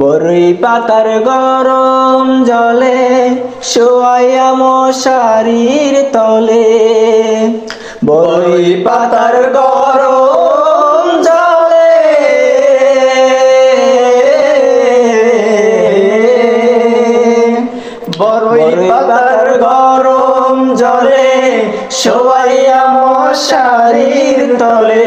বরই পাতার গরম জলে শোয়াইয়া মশারির তলে। বরই পাতার গরম জলে বরই পাতার গরম জলে শোয়াইয়া মশারির তলে।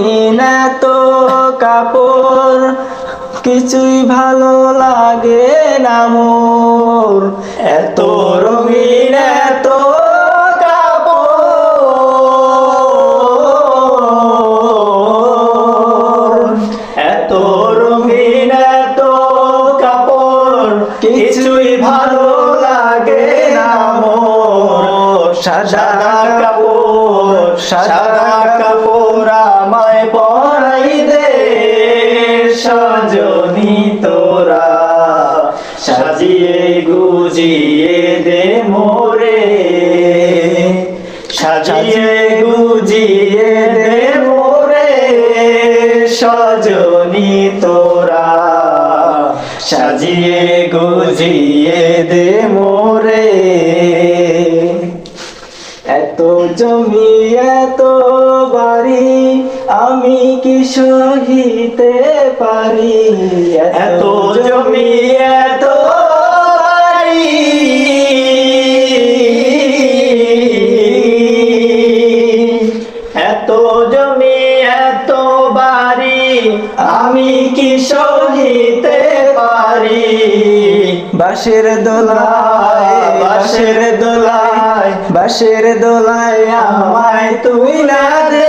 রঙিন তো কাপড়, কিছুই ভালো লাগে না মোর। এত রঙিন এত এত রঙিন কাপড়, কিছুই ভালো লাগে না কাপড়, সাদা কাপড় আমায় পরাই দে, সজনী তোরা। সাজিয়ে গুজিয়ে দে মোরে। সাজিয়ে গুজিয়ে দে মোরে, সজনী তোরা। সাজিয়ে গুজিয়ে দে মোরে। এত জমি, এত বাড়ি আমি কি সহিতে পারি? এত জমি, এত এত জমি, এত বাড়ি, আমি কি সহিতে পারি? বাঁশের দোলায় বাসের দোলায়, বাঁশের দোলায় আমায় তুই না দে।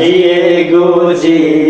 সাজিয়ে গুজিয়ে